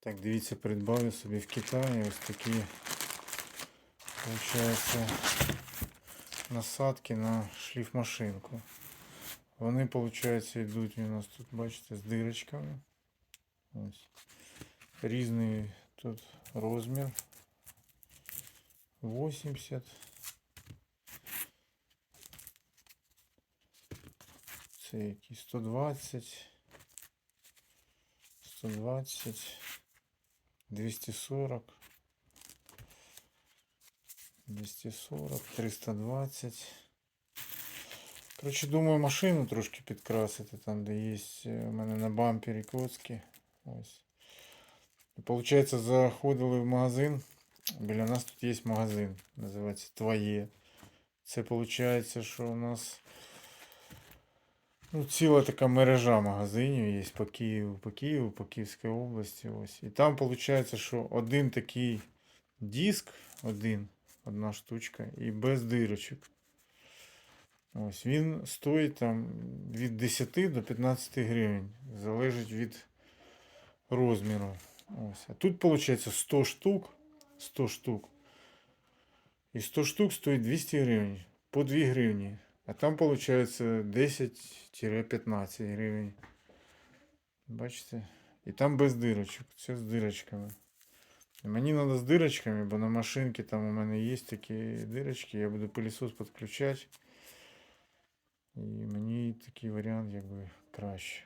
Так, дивіться, придбав я собі в Китаї ось такі, виходить, насадки на шліфмашинку. Вони, виходить, йдуть у нас тут, бачите, з дирочками. Ось. Різний тут розмір. 80. Це які 120. 120. 240. 240, 320. Коротше, думаю, машину трошки підкрасити, там, де є е, у мене на бампері коцки. Ось. І, Получається, заходили в магазин. Біля нас тут є магазин, називається Твоє. Це виходить, що у нас ну, ціла така мережа магазинів є по Києву, по Києву, по Київській області. Ось. І там виходить, що один такий диск, один, одна штучка, і без дирочок. Ось він стоїть там від 10 до 15 гривень. Залежить від розміру. Ось. А тут виходить 100 штук. 100 штук. І 100 штук стоїть 200 гривень. По 2 гривні. А там виходить 10-15 гривень. Бачите? І там без дирочок. Це з дирочками. І Мені треба з дирочками, бо на машинці там у мене є такі дирочки. Я буду пилісос підключати. І мені такий варіант якби краще.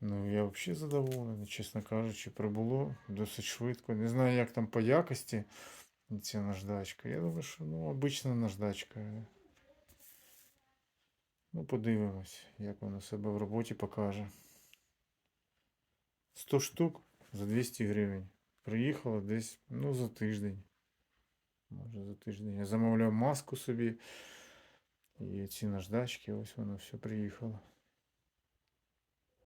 Ну, я взагалі задоволений, чесно кажучи, прибуло досить швидко. Не знаю, як там по якості ця наждачка. Я думаю, що ну, обична наждачка. Ну, подивимось, як воно себе в роботі покаже. 100 штук за 200 гривень. Приїхало десь ну, за тиждень. Може за тиждень. Я замовляв маску собі. І ці наждачки, ось воно все приїхало.